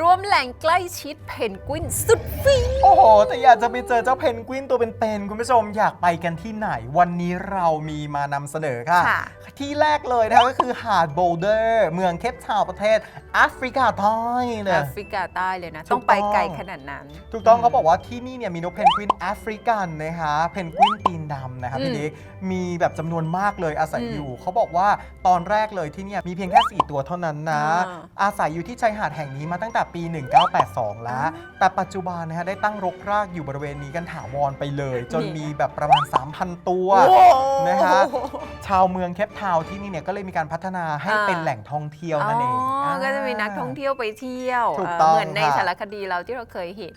ร่วมแหล่งใกล้ชิดเพนกวินสุดฟินโอ้โห แต่อยากจะไปเจอเจ้าเพนกวินตัวเป็นๆคุณผู้ชมอยากไปกันที่ไหน วันนี้เรามีมานำเสนอค่ะ ค่ะ ที่แรกเลยนะคะก็คือหาดโบลเดอร์ เมืองเคปทาวน์ประเทศแอฟริกาใต้เลแอยฟริกาใต้เลยนะ ถูกต้องไปไกลต้องขนาดนั้น ถูกต้องเขาบอกว่าที่นี่เนี่ยมีนกเพนกวินแอฟริกันนะคะเพนกวินตีนดำนะคะอืมพี่ดิกมีแบบจำนวนมากเลยอาศัยอืมอยู่ เขาบอกว่าตอนแรกเลยที่เนี่ยมีเพียงแค่ 4 ตัวเท่านั้นนะ อ่าอาศัยอยู่ที่ชายหาดแห่งนี้มาตั้งแต่ปี 1982 แล้ว แต่ปัจจุบันนะคะได้ตั้งรกรากอยู่บริเวณนี้กันถาวรไปเลย จนนี่มีแบบประมาณ 3,000 ตัวโอ้นะคะชาวเมืองเคปทาวน์ที่นี่เนี่ยก็เลยมีการพัฒนาให้อ่าเป็นแหล่งท่องเที่ยวนั่นเองอ๋อก็จะมีนักท่องเที่ยวไปเที่ยวถูกเต้องเหมือนในค่ะสารคดีเราที่เราเคยเห็น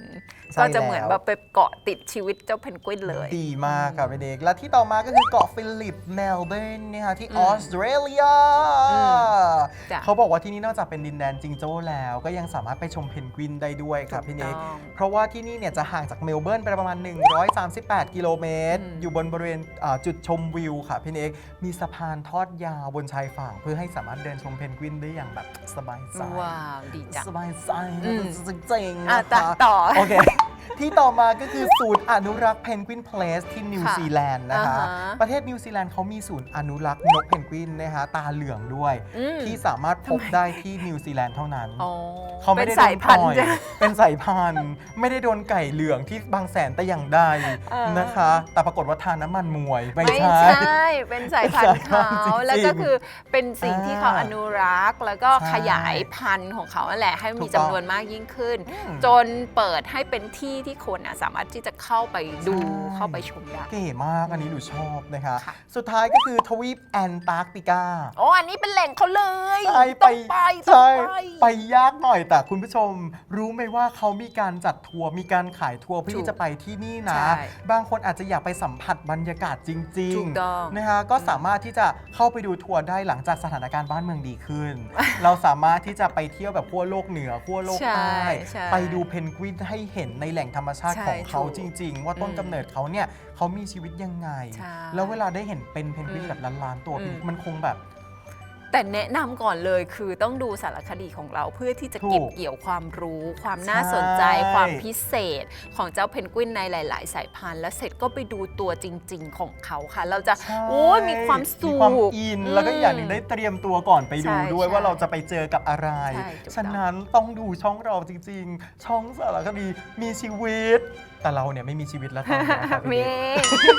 ใช่ก็จะเหมือนแล้วแบบไปเกาะติดชีวิตเจ้าเพนกวินเลย ดีมากค่ะพี่เด็กและที่ต่อมาก็คือเกาะฟิลิปเมลเบิร์นนะคะที่อือมอสเตรเลียอืมจ้ะ เขาบอกว่าที่นี่นอกจากเป็นดินแดนจิงโจ้แล้ว ก็ยังสามารถไปชมเพนกวินได้ด้วยครับพี่เน็กถูกต้องเพราะว่าที่นี่เนี่ยจะห่างจากเมลเบิร์นไปประมาณ 138 กิโลเมตรอืมอยู่บนบริเวณอ่าจุดชมวิวค่ะพี่เน็กมีสะพานทอดยาวบนชายฝั่ง เพื่อให้สามารถเดินชมเพนกวินได้อย่างแบบสบายใจว้าวดีจังสบายใจอืมจริงๆอะนะต่อคะต่อโอเค ที่ต่อมาก็คือศูนย์อนุรักษ์เพนกวินเพลสที่นิวค่ะซีแลนด์นะคะ อ่าฮะประเทศนิวซีแลนด์เขามีศูนย์อนุรักษ์นกเพนกวินนะคะตาเหลืองด้วย อืม ที่สามารถพบได้ที่นิวซีแลนด์เท่านั้น อ๋อเขาไม่เป็นได้โดสายนพันปล่ธุ์อยจ้ะ เป็นสายพันธุ์ ไม่ได้โดนไก่เหลืองที่บางแสนแต่อย่างใดอ่านนะคะ แต่ปรากฏว่าทานน้ำมันมวย ไม่ไม่ใช่ ใช่ เป็นสายพันธุ์สายพันธุ์เขาจริงๆแล้วก็คือเป็นสิ่งที่เขาอ่าอนุรักษ์ แล้วก็ใช่ขยายพันธุ์ของเขาแหละให้ถูมีกต้องจำนวนมากยิ่งขึ้น อืมจนเปิดให้เป็นที่ที่คนน่ะสามารถที่จะเข้าไปดูใช่ เข้าไปชมได้ เก๋มากอันนี้หนูชอบนะคะ ค่ะ สุดท้ายก็คือทวีปแอนตาร์กติกา โอ้อันนี้เป็นแหล่งเขาเลยใช่ต้ไปองไปใช่ต้องไป ไปยากหน่อยแต่คุณผู้ชม รู้ไหมว่าเขามีการจัดทัวร์มีการขายทัวร์เพื่อถูกที่จะไปที่นี่นะ ใช่บางคนอาจจะอยากไปสัมผัสบรรยากาศจริงถูกต้องนะคะก็สามารถที่จะเข้าไปดูทัวร์ได้หลังจากสถานการณ์บ้านเมืองดีขึ้น เราสามารถที่จะไปเที่ยวแบบขั้วโลกเหนือขั้วโลกใช่ใต้ใช่ ไปดูเพนกวินให้เห็นในแหล่งธรรมชาติใช่ของเขาถูกจริง ๆ ว่าต้นอืมกำเนิดเขาเนี่ยเขามีชีวิตยังไงใช่แล้วเวลาได้เห็นเป็นเพนกวินอืมแบบล้านๆตัวอืมมันคงแบบ แต่แนะนำก่อนเลยคือต้องดูสารคดีของเราเพื่อที่จะเก็บถูกเกี่ยวความรู้ ความน่าสนใจ ใช่ ความพิเศษของเจ้าเพนกวินในหลาย ๆ สายพันธุ์ แล้วเสร็จก็ไปดูตัวจริง ๆ ของเขาค่ะ เราจะใช่โอ้ยมีความสุมีความขอิน แล้วก็อย่างหนึ่งได้เตรียมตัวก่อนไปดูใช่ด้วยใช่ว่าเราจะไปเจอกับอะไร ใช่ถูกต้อง ฉะนั้นต้องดูช่องเราจริง ๆ ช่องสารคดีมีชีวิต แต่เราเนี่ยไม่มีชีวิตแล้วตอนนี้ครับมีพี่